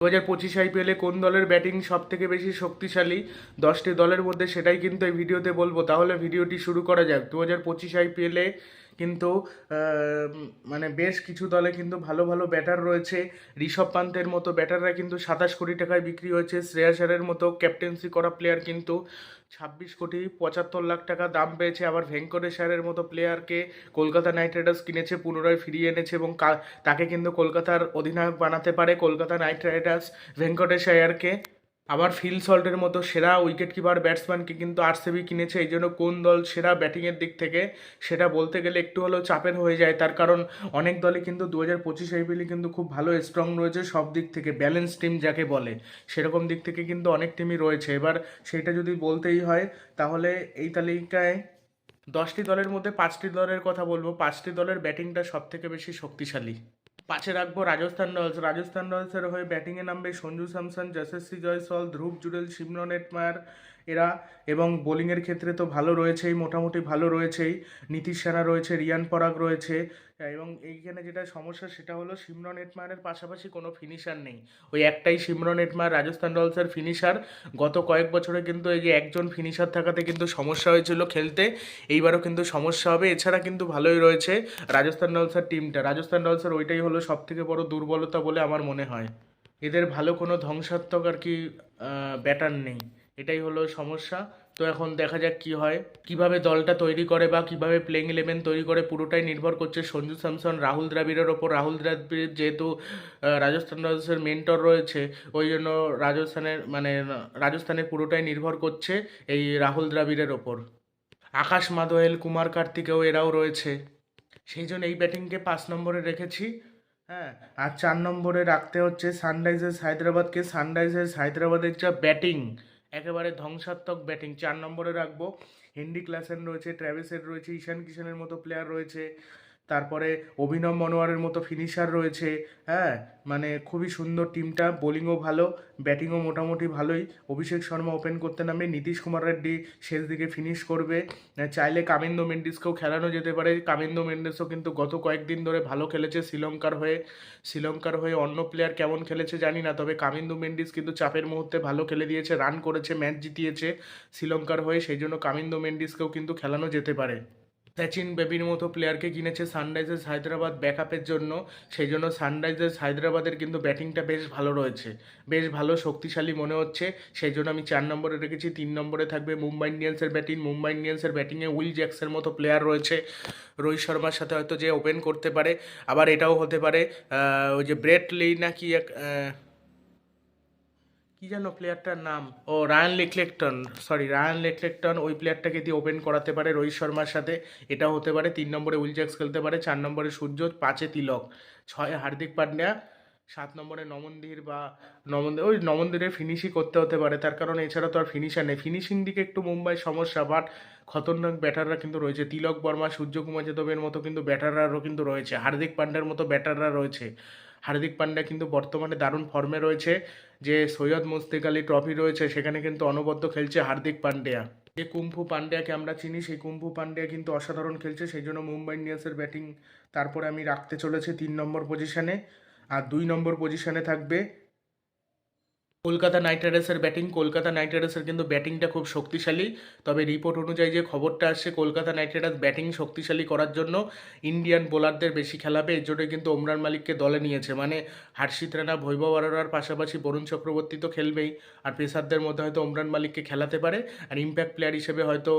দু হাজার পঁচিশ আইপিএলে কোন দলের ব্যাটিং সব থেকে বেশি শক্তিশালী? দশটি দলের মধ্যে সেটাই কিন্তু এই ভিডিওতে বলব। তাহলে ভিডিওটি শুরু করা যাক। দু হাজার পঁচিশ আইপিএলে কিন্তু মানে বেশ কিছু দলে কিন্তু ভালো ভালো ব্যাটার রয়েছে। ঋষভ পান্তের মতো ব্যাটাররা কিন্তু সাতাশ কোটি টাকায় বিক্রি হয়েছে। শ্রেয়াসারের মতো ক্যাপ্টেন্সি করা প্লেয়ার কিন্তু ছাব্বিশ কোটি পঁচাত্তর লাখ টাকা দাম পেয়েছে আবার ভেঙ্কটেশ্বরের মতো প্লেয়ারকে কলকাতা নাইট রাইডার্স কিনেছে, পুনরায় ফিরিয়ে এনেছে এবং তাকে কিন্তু কলকাতার অধিনায়ক বানাতে পারে কলকাতা নাইট রাইডার্স ভেঙ্কটেশ আয়ারকে আবার ফিল সল্টের মতো সেরা উইকেট কিপার ব্যাটসম্যানকে কিন্তু আরসিবি কিনেছে। এই জন্য কোন দল সেরা ব্যাটিংয়ের দিক থেকে সেটা বলতে গেলে একটু হলেও চাপের হয়ে যায়। তার কারণ অনেক দলই কিন্তু দু হাজার পঁচিশ আইপিএলে কিন্তু খুব ভালো স্ট্রং রয়েছে সব দিক থেকে ব্যালেন্স টিম যাকে বলে। সেরকম দিক থেকে কিন্তু অনেক টিমই রয়েছে। এবার সেটা যদি বলতেই হয়, তাহলে এই তালিকায় দশটি দলের মধ্যে পাঁচটি দলের কথা বলব। পাঁচটি দলের ব্যাটিংটা সব থেকে বেশি শক্তিশালী। পাঁচে রাখব রাজস্থান রয়্যালস। রাজস্থান রয়্যালসের হয়ে ব্যাটিংয়ে নামবে সঞ্জু স্যামসন, যশস্বী জয়সল ধ্রুব জুডেল সিমরন এটমায়ার এরা। এবং বোলিংয়ের ক্ষেত্রে তো ভালো রয়েছেই, মোটামুটি ভালো রয়েছেই। নীতিশ সেনা রয়েছে, রিয়ান পরাগ রয়েছে। এবং এইখানে যেটা সমস্যা সেটা হলো সিমরন এটমায়ারের পাশাপাশি কোনো ফিনিশার নেই। ওই একটাই সিমরন এটমায়ার রাজস্থান রয়্যালসের ফিনিশার গত কয়েক বছরে কিন্তু এই যে একজন ফিনিশার থাকাতে কিন্তু সমস্যা হয়েছিল খেলতে, এইবারও কিন্তু সমস্যা হবে। এছাড়া কিন্তু ভালোই রয়েছে রাজস্থান রয়্যালসের টিমটা রাজস্থান রয়্যালসের ওইটাই হলো সব থেকে বড় দুর্বলতা বলে আমার মনে হয়। এদের ভালো কোনো ধ্বংসাত্মক আর কি ব্যাটার নেই। এটাই হলো সমস্যা। তো এখন দেখা যাক কি হয়। কীভাবে দলটা তৈরি করে বা কীভাবে প্লেইং ইলেভেন তৈরি করে পুরোটাই নির্ভর করছে সঞ্জু স্যামসন, রাহুল দ্রাবিড়ের ওপর। রাহুল দ্রাবিড় যেহেতু রাজস্থান রয়্যালসের মেন্টর রয়েছে, ওই জন্য রাজস্থানের মানে রাজস্থানের পুরোটাই নির্ভর করছে এই রাহুল দ্রাবিড়ের ওপর। আকাশ মাদোয়েল, কুমার কার্তিকেও এরাও রয়েছে। সেই জন্য এই ব্যাটিংকে পাঁচ নম্বরে রেখেছি। হ্যাঁ আর চার নম্বরে রাখতে হচ্ছে সানরাইজার্স হায়দ্রাবাদকে। সানরাইজার্স হায়দ্রাবাদের যা ব্যাটিং একেবারে ধ্বংসাত্মক ব্যাটিং। চার নম্বরে রাখব। হেন্ডি ক্লাসেন রয়েছে, ট্র্যাভেসের রয়েছে, ঈশান কিষানের মতো প্লেয়ার রয়েছে। তারপরে অভিনব মনোয়ারের মতো ফিনিশার রয়েছে হ্যাঁ? মানে খুবই সুন্দর টিমটা বোলিংও ভালো ব্যাটিংও মোটামুটি ভালোই। অভিষেক শর্মা ওপেন করতে নামে, নীতিশ কুমার রেড্ডি শেষ দিকে ফিনিশ করবে। চাইলে কামিন্দো মেন্ডিসকেও খেলানো যেতে পারে। কামিন্দো মেন্ডিসও কিন্তু গত কয়েকদিন ধরে ভালো খেলেছে শ্রীলঙ্কার হয়ে। শ্রীলঙ্কার হয়ে অন্য প্লেয়ার কেমন খেলেছে জানি না, তবে কামিন্দো মেন্ডিস কিন্তু চাপের মুহূর্তে ভালো খেলে দিয়েছে রান করেছে ম্যাচ জিতিয়েছে শ্রীলঙ্কার হয়ে। সেই জন্য কামিন্দো মেন্ডিসকেও কিন্তু খেলানো যেতে পারে। সচিন বেবির মতো প্লেয়ারকে কিনেছে সানরাইজার্স হায়দ্রাবাদ ব্যাকআপের জন্য। সেই জন্য সানরাইজার্স হায়দ্রাবাদের কিন্তু ব্যাটিংটা বেশ ভালো রয়েছে। বেশ ভালো, শক্তিশালী মনে হচ্ছে। সেই জন্য আমি চার নম্বরে রেখেছি, তিন নম্বরে থাকবে মুম্বাই ইন্ডিয়ান্সের ব্যাটিং মুম্বাই ইন্ডিয়ান্সের ব্যাটিংয়ে উইল জ্যাক্সের মতো প্লেয়ার রয়েছে। রোহিত শর্মার সাথে হয়তো যে ওপেন করতে পারে। আবার এটাও হতে পারে ওই যে ব্রেট লি নাকি এক কি যেন প্লেয়ারটার নাম? ও Ryan Rickelton sorry Ryan Rickelton ওই প্লেয়ারটাকে দিয়ে ওপেন করাতে পারে রোহিত শর্মার সাথে। এটা হতে পারে, তিন নম্বরে উইল জ্যাক্স খেলতে পারে, চার নম্বরে সূর্য পাঁচে তিলক। ছয় হার্দিক পান্ডিয়া, সাত নম্বরে নমনদির বা নমন ওই নমনদিরের ফিনিশই করতে হতে পারে। তার কারণ এছাড়া তো আর ফিনিশার নেই। ফিনিশিং দিকে একটু মুম্বাই সমস্যা বাট খতরনাক ব্যাটাররা কিন্তু রয়েছে। তিলক, বর্মা, সূর্যকুমার যাদবের মতো কিন্তু ব্যাটাররাও কিন্তু রয়েছে। হার্দিক পান্ড্যার মতো ব্যাটাররা রয়েছে। হার্দিক পান্ডা কিন্তু বর্তমানে দারুণ ফর্মে রয়েছে, যে সৈয়দ মুস্তিক আলী ট্রফি রয়েছে, সেখানে কিন্তু অনবদ্য খেলছে হার্দিক পান্ডিয়া। যে কুম্ফু পান্ডিয়াকে আমরা চিনি, সেই কুম্ফু পান্ডিয়া কিন্তু অসাধারণ খেলছে, সেই জন্য মুম্বাই ইন্ডিয়ান্সের ব্যাটিং তারপরে আমি রাখতে চলেছি তিন নম্বর পজিশানে আর দুই নম্বর পজিশানে থাকবে কলকাতা নাইট রাইডার্সের ব্যাটিং, কলকাতা নাইট রাইডার্সের কিন্তু ব্যাটিংটা খুব শক্তিশালী। তবে রিপোর্ট অনুযায়ী যে খবরটা আসছে কলকাতা নাইট রাইডার্স ব্যাটিং শক্তিশালী করার জন্য ইন্ডিয়ান বোলারদের বেশি খেলাবে, এর জন্য কিন্তু ওমরান মালিককে দলে নিয়েছে। মানে হার্ষিত রানা বৈভব আরোরার পাশাপাশি বরুণ চক্রবর্তী তো খেলবেই, আর পেসারদের মধ্যে হয়তো ওমরান মালিককে খেলাতে পারে, আর ইম্প্যাক্ট প্লেয়ার হিসেবে হয়তো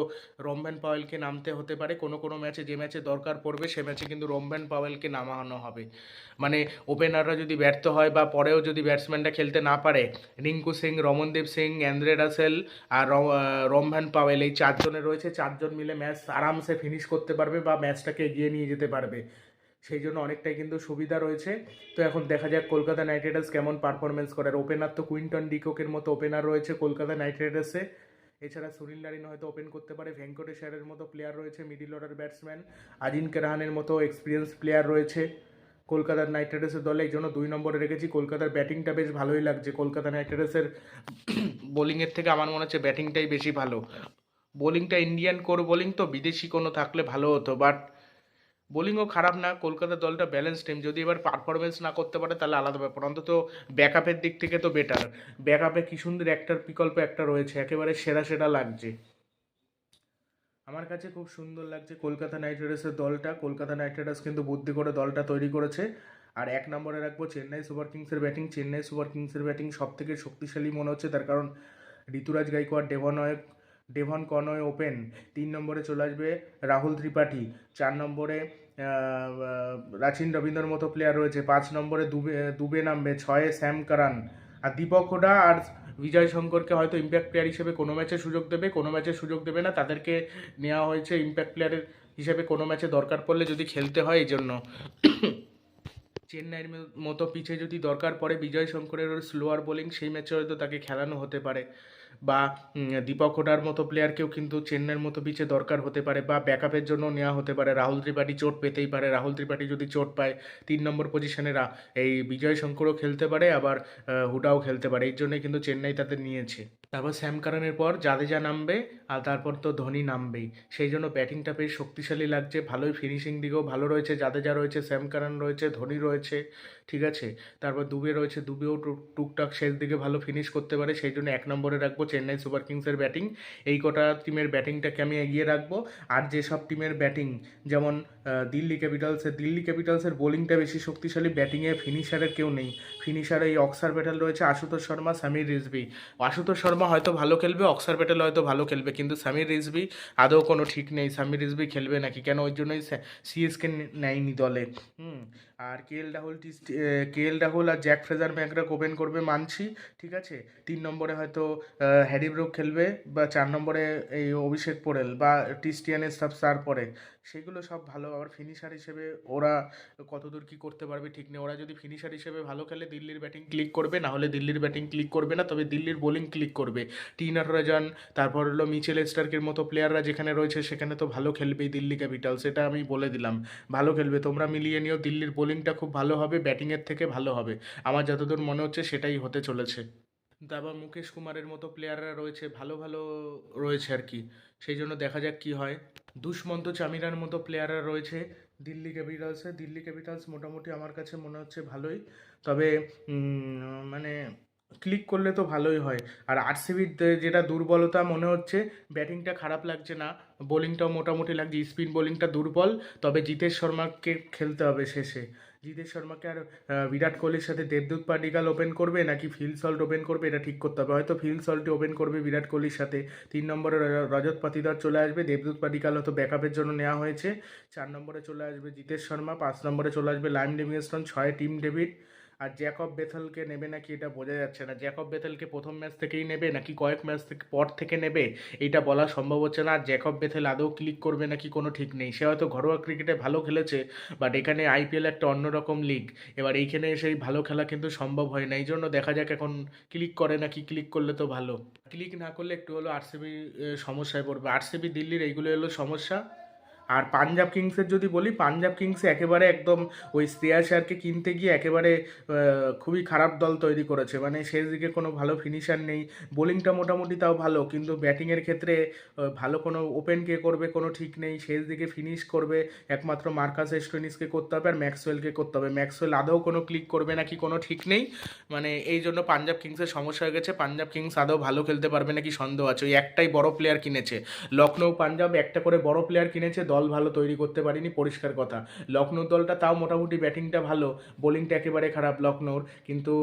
রমভ্যান পাওয়েলকে নামতে হতে পারে। কোনো কোনো ম্যাচে যে ম্যাচে দরকার পড়বে, সে ম্যাচে কিন্তু রমভ্যান পাওয়েলকে নামানো হবে। মানে ওপেনাররা যদি ব্যর্থ হয় বা পরেও যদি ব্যাটসম্যানরা খেলতে না পারে রিঙ্কু সিং, রমনদীপ সিং অ্যান্দ্রে রাসেল আর রমভান পাওয়েল, এই চারজনে রয়েছে। চারজন মিলে ম্যাচ আরামসে ফিনিশ করতে পারবে বা ম্যাচটাকে এগিয়ে নিয়ে যেতে পারবে। সেই জন্য অনেকটাই কিন্তু সুবিধা রয়েছে। তো এখন দেখা যাক কলকাতা নাইট রাইডার্স কেমন পারফরমেন্স করে। আর ওপেনার তো কুইন্টন ডিকোকের মতো ওপেনার রয়েছে কলকাতা নাইট রাইডার্সে এছাড়া সুনীল নারিন হয়তো ওপেন করতে পারে। ভেঙ্কটেশ্বরের মতো প্লেয়ার রয়েছে মিডিল অর্ডার ব্যাটসম্যান আজিনকে রাহানের মতো এক্সপিরিয়েন্স প্লেয়ার রয়েছে। কলকাতার নাইট রাইডার্সের দলে এই জন্য দুই নম্বরে রেখেছি। কলকাতার ব্যাটিংটা বেশ ভালোই লাগছে। কলকাতা নাইট রাইডার্সের বোলিংয়ের থেকে আমার মনে হচ্ছে ব্যাটিংটাই বেশি ভালো। বোলিংটা ইন্ডিয়ান কোর বোলিং তো, বিদেশি কোনো থাকলে ভালো হতো। বাট বোলিংও খারাপ না কলকাতা দলটা ব্যালেন্স টিম যদি এবার পারফরমেন্স না করতে পারে, তাহলে আলাদা ব্যাপার। অন্তত ব্যাকআপের দিক থেকে তো বেটার ব্যাকআপে কি সুন্দর একটার বিকল্প একটা রয়েছে, একেবারে সেরা সেরা লাগছে। আমার কাছে খুব সুন্দর লাগছে কলকাতা নাইট রাইডার্সের দলটা। কলকাতা নাইট রাইডার্স কিন্তু বুদ্ধি করে দলটা তৈরি করেছে। আর এক নম্বরে রাখব চেন্নাই সুপার কিংসের ব্যাটিং। চেন্নাই সুপার কিংসের ব্যাটিং সব থেকে শক্তিশালী মনে হচ্ছে, তার কারণ ঋতুরাজ গাইকোয়াড় ডেভনয় ডেভন কনয় ওপেন। তিন নম্বরে চলে আসবে রাহুল ত্রিপাঠী। চার নম্বরে রাচিন রবীন্দ্রর মতো প্লেয়ার রয়েছে। পাঁচ নম্বরে দুবে দুবে নামবে, ছয়ে স্যাম কারান। আর দীপক হোডা আর বিজয় শঙ্করকে হয়তো ইম্প্যাক্ট প্লেয়ার হিসেবে কোনো ম্যাচে সুযোগ দেবে, কোনো ম্যাচে সুযোগ দেবে না। তাদেরকে নেওয়া হয়েছে ইম্প্যাক্ট প্লেয়ারের হিসেবে কোনো ম্যাচে দরকার পড়লে যদি খেলতে হয় এই জন্য চেন্নাইয়ের মতো পিচে যদি দরকার পড়ে বিজয় শঙ্করের স্লোয়ার বোলিং সেই ম্যাচে হয়তো তাকে খেলানো হতে পারে। বা দীপক হোডার মতো প্লেয়ারকেও কিন্তু চেন্নাইয়ের মতো পিচে দরকার হতে পারে বা ব্যাকআপের জন্য নেওয়া হতে পারে। রাহুল ত্রিপাঠী চোট পেতেই পারে। রাহুল ত্রিপাঠী যদি চোট পায়, তিন নম্বর পজিশনে এই বিজয় শঙ্করও খেলতে পারে, আবার হুডাও খেলতে পারে। এই জন্যই কিন্তু চেন্নাই তাদের নিয়েছে। তারপর স্যাম কারানের পর জাদেজা নামবে, আর তারপর তো ধোনি নামবেই। সেই জন্য ব্যাটিংটা বেশ শক্তিশালী লাগছে, ভালোই ফিনিশিং দিকেও ভালো রয়েছে, জাদেজা রয়েছে, স্যাম কারান রয়েছে, ধোনি রয়েছে, ঠিক আছে? তারপর দুবে রয়েছে, দুবেও টুক- টুকটাক শেষ দিকে ভালো ফিনিশ করতে পারে, সেই জন্য এক নম্বরে রাখব চেন্নাই সুপার কিংসের ব্যাটিং। এই কটা টিমের ব্যাটিংটাকে আমি এগিয়ে রাখব, আর যেসব টিমের ব্যাটিং, যেমন দিল্লি ক্যাপিটালসের দিল্লি ক্যাপিটালসের বোলিংটা বেশি শক্তিশালী ব্যাটিংয়ে ফিনিশারের কেউ নেই। ফিনিশারে এই অক্সার ব্যাটাল রয়েছে, আশুতোষ শর্মা, সামির রিজভি। আশুতোষ শর্মা হয়তো ভালো খেলবে অক্সার ব্যাটাল হয়তো ভালো খেলবে, কিন্তু সামির রিজভি আদৌ কোনো ঠিক নেই। সামির রিজভি খেলবে নাকি? কেন? ওই জন্যই সিএসকে নেয়নি দলে। হুম আর কেএল রাহুল টি কে এল রাহুল আর জ্যাক ফ্রেজার ম্যাকরাক ওপেন করবে মানছি, ঠিক আছে? তিন নম্বরে হয়তো হ্যারি ব্রুক খেলবে বা চার নম্বরে এই অভিষেক পোরেল বা টিস্টিয়ানের সব স্টার পরে। সেগুলো সব ভালো। আবার ফিনিশার হিসেবে ওরা কতদূর কী করতে পারবে ঠিক নেই। ওরা যদি ফিনিশার হিসেবে ভালো খেলে দিল্লির ব্যাটিং ক্লিক করবে, না হলে দিল্লির ব্যাটিং ক্লিক করবে না, তবে দিল্লির বোলিং ক্লিক করবে। টি নটরাজন, তারপর হলো মিচেল স্টার্কের মতো প্লেয়াররা যেখানে রয়েছে, সেখানে তো ভালো খেলবেই দিল্লি ক্যাপিটাল সেটা আমি বলে দিলাম। ভালো খেলবে, তোমরা মিলিয়ে নিও, দিল্লির বোলিংটা খুব ভালো হবে ব্যাটিংয়ের থেকে ভালো হবে। আমার যতদূর মনে হচ্ছে সেটাই হতে চলেছে। তারপর মুকেশ কুমারের মতো প্লেয়াররা রয়েছে, ভালো ভালো রয়েছে আর কি। সেই জন্য দেখা যাক কি হয়। দুষ্মন্ত চামিরার মতো প্লেয়াররা রয়েছে দিল্লি ক্যাপিটালসে দিল্লি ক্যাপিটালস মোটামুটি আমার কাছে মনে হচ্ছে ভালোই। তবে মানে ক্লিক করলে তো ভালোই হয়। আর আরসিবির যেটা দুর্বলতা মনে হচ্ছে ব্যাটিংটা খারাপ লাগছে না বোলিংটাও মোটামুটি লাগছে স্পিন বোলিংটা দুর্বল, তবে জিতেশ শর্মাকে খেলতে হবে শেষে। জিতেশ শর্মাকে আর বিরাট কোহলির সাথে দেবদূত পাডিকাল ওপেন করবে নাকি ফিল সল্ট ওপেন করবে, এটা ঠিক করতে হবে। হয়তো ফিল সল্টই ওপেন করবে বিরাট কোহলির সাথে। তিন নম্বরে রজত পাতিদার চলে আসবে, দেবদূত পাডিকাল হয়তো ব্যাকআপের জন্য নেওয়া হয়েছে। চার নম্বরে চলে আসবে জিতেশ শর্মা, পাঁচ নম্বরে চলে আসবে লাইম লিভিংস্টন ছয় টিম ডেভিড। আর জ্যাকব বেথেলকে নেবে নাকি এটা বোঝা যাচ্ছে না। জ্যাকব বেথেলকে প্রথম ম্যাচ থেকেই নেবে নাকি কয়েক ম্যাচ থেকে পর থেকে নেবে, এটা বলা সম্ভব হচ্ছে না। আর জ্যাকব বেথেল আদৌ ক্লিক করবে নাকি কোনো ঠিক নেই। সে হয়তো ঘরোয়া ক্রিকেটে ভালো খেলেছে বাট এখানে আইপিএল একটা অন্যরকম লিগ এবার এইখানে সেই ভালো খেলা কিন্তু সম্ভব হয় না। এই জন্য দেখা যাক এখন ক্লিক করে নাকি ক্লিক করলে তো ভালো। ক্লিক না করলে একটু হলো আরসিবি সমস্যায় পড়বে। আরসিবি দিল্লির এইগুলো হলো সমস্যা। আর পাঞ্জাব কিংসের যদি বলি, পাঞ্জাব কিংসে একেবারে একদম ওই শ্রেয়াস আয়ারকে কিনতে গিয়ে একেবারে খুবই খারাপ দল তৈরি করেছে। মানে শেষ দিকে কোনো ভালো ফিনিশার নেই। বোলিংটা মোটামুটি তাও ভালো, কিন্তু ব্যাটিংয়ের ক্ষেত্রে ভালো কোনো ওপেন কে করবে কোনো ঠিক নেই। শেষ দিকে ফিনিশ করবে একমাত্র মার্কাস এস্টোনিসকে করতে হবে আর ম্যাক্সওয়েলকে করতে হবে। ম্যাক্সওয়েল আদৌ কোনো ক্লিক করবে নাকি কোনো ঠিক নেই। মানে এই জন্য পাঞ্জাব কিংসের সমস্যা হয়ে গেছে। পাঞ্জাব কিংস আদৌ ভালো খেলতে পারবে নাকি সন্দেহ আছে। ওই একটাই বড় প্লেয়ার কিনেছে। লখনৌ পাঞ্জাব একটা করে বড় প্লেয়ার কিনেছে। দল ভালো তৈরি করতে পারিনি, পরিষ্কার কথা। লখনৌ দলটা তাও মোটামুটি ব্যাটিংটা ভালো, বোলিংটা একেবারে খারাপ লখনৌর কিন্তু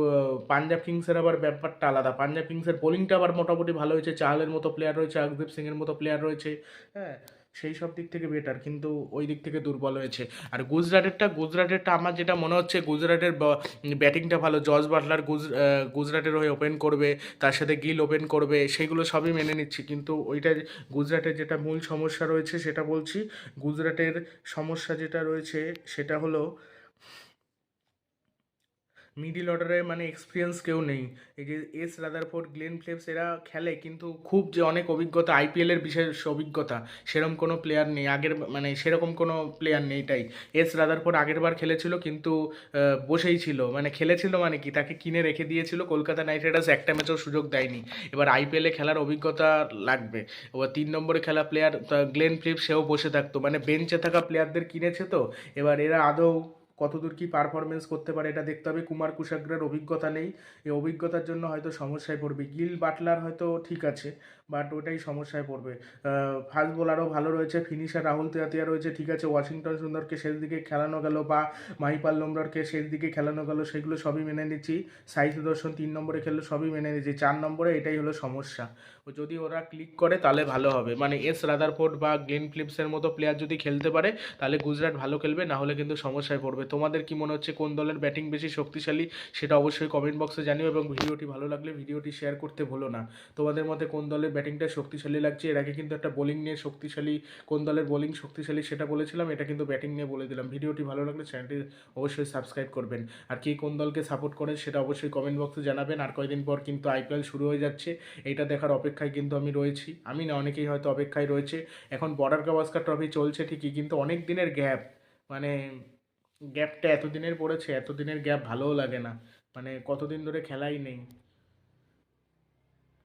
পাঞ্জাব কিংসের আবার ব্যাপারটা আলাদা। পাঞ্জাব কিংসের বোলিংটা আবার মোটামুটি ভালো হয়েছে, চাহালের মতো প্লেয়ার রয়েছে আকদীপ সিংয়ের মতো প্লেয়ার রয়েছে। হ্যাঁ সেই সব দিক থেকে বেটার কিন্তু ওই দিক থেকে দুর্বল হয়েছে। আর গুজরাটেরটা গুজরাটেরটা আমার যেটা মনে হচ্ছে, গুজরাটের ব্যাটিংটা ভালো, জর্জ বাটলার গুজ গুজরাটের হয়ে ওপেন করবে, তার সাথে গিল ওপেন করবে সেগুলো সবই মেনে নিচ্ছি। কিন্তু ওইটা গুজরাটের যেটা মূল সমস্যা রয়েছে, সেটা বলছি, গুজরাটের সমস্যা যেটা রয়েছে, সেটা হলো মিডিল অর্ডারে মানে এক্সপিরিয়েন্স কেউ নেই। এই যে এস রাদারফোর্ড গ্লেন ফ্লেপস এরা খেলে কিন্তু খুব যে অনেক অভিজ্ঞতা আইপিএলের বিশেষ অভিজ্ঞতা, সেরকম কোনো প্লেয়ার নেই। আগের মানে সেরকম কোনো প্লেয়ার নেই এটাই এস রাদারফোর্ড আগের বার খেলেছিল কিন্তু বসেই ছিল। মানে খেলেছিল মানে কি? তাকে কিনে রেখে দিয়েছিল। কলকাতা নাইট রাইডার্স একটা ম্যাচও সুযোগ দেয়নি। এবার আইপিএলে খেলার অভিজ্ঞতা লাগবে। এবার তিন নম্বরে খেলা প্লেয়ার গ্লেন ফ্লিপ সেও বসে থাকতো। মানে বেঞ্চে থাকা প্লেয়ারদের কিনেছে তো। এবার এরা আদৌ কতদূর কি পারফরমেন্স করতে পারে এটা দেখতে হবে। কুমার কুশাগ্রার অভিজ্ঞতা নেই। এই অভিজ্ঞতার জন্য হয়তো সমস্যায় পড়বে। গিল বাটলার হয়তো ঠিক আছে বাট ওটাই সমস্যায় পড়বে। ফাস্ট বোলারও ভালো রয়েছে। ফিনিশার রাহুল তেয়াতিয়া রয়েছে, ঠিক আছে। ওয়াশিংটন সুন্দরকে শেষ দিকে খেলানো গেল বা মাহিপাল লোমরারকে শেষ দিকে খেলানো গেল, সেগুলো সবই মেনে নিচ্ছি। সাই সুদর্শন তিন নম্বরে খেললো, সবই মেনে নিচ্ছি চার নম্বরে এটাই হলো সমস্যা। যদি ওরা ক্লিক করে, তাহলে ভালো হবে। মানে এস রাদারফোর্ড বা গ্লেন ফ্লিপসের মতো প্লেয়ার যদি খেলতে পারে, তাহলে গুজরাট ভালো খেলবে, না হলে কিন্তু সমস্যায় পড়বে। তোমাদের কি মনে হচ্ছে, কোন দলের ব্যাটিং বেশি শক্তিশালী, সেটা অবশ্যই কমেন্ট বক্সে জানিও এবং ভিডিওটি ভালো লাগলে ভিডিওটি শেয়ার করতে ভুলো না। তোমাদের মতে কোন দলের ব্যাটিংটা শক্তিশালী লাগছে? এর আগে কিন্তু একটা বোলিং নিয়ে শক্তিশালী, কোন দলের বোলিং শক্তিশালী সেটা বলেছিলাম, এটা কিন্তু ব্যাটিং নিয়ে বলে দিলাম। ভিডিওটি ভালো লাগলে চ্যানেলটি অবশ্যই সাবস্ক্রাইব করবেন। আর কি কোন দলকে সাপোর্ট করেন সেটা অবশ্যই কমেন্ট বক্সে জানাবেন। আর কয়দিন পর কিন্তু আইপিএল শুরু হয়ে যাচ্ছে এটা দেখার অপেক্ষায় কিন্তু আমি রয়েছি। আমি না অনেকেই হয়তো অপেক্ষায় রয়েছে। এখন বর্ডার গাভাস্কার ট্রফি চলছে ঠিকই, কিন্তু অনেক দিনের গ্যাপ মানে গ্যাপটা এতদিনের পড়েছে, এতদিনের গ্যাপ ভালোও লাগে না। মানে কতদিন ধরে খেলাই নেই।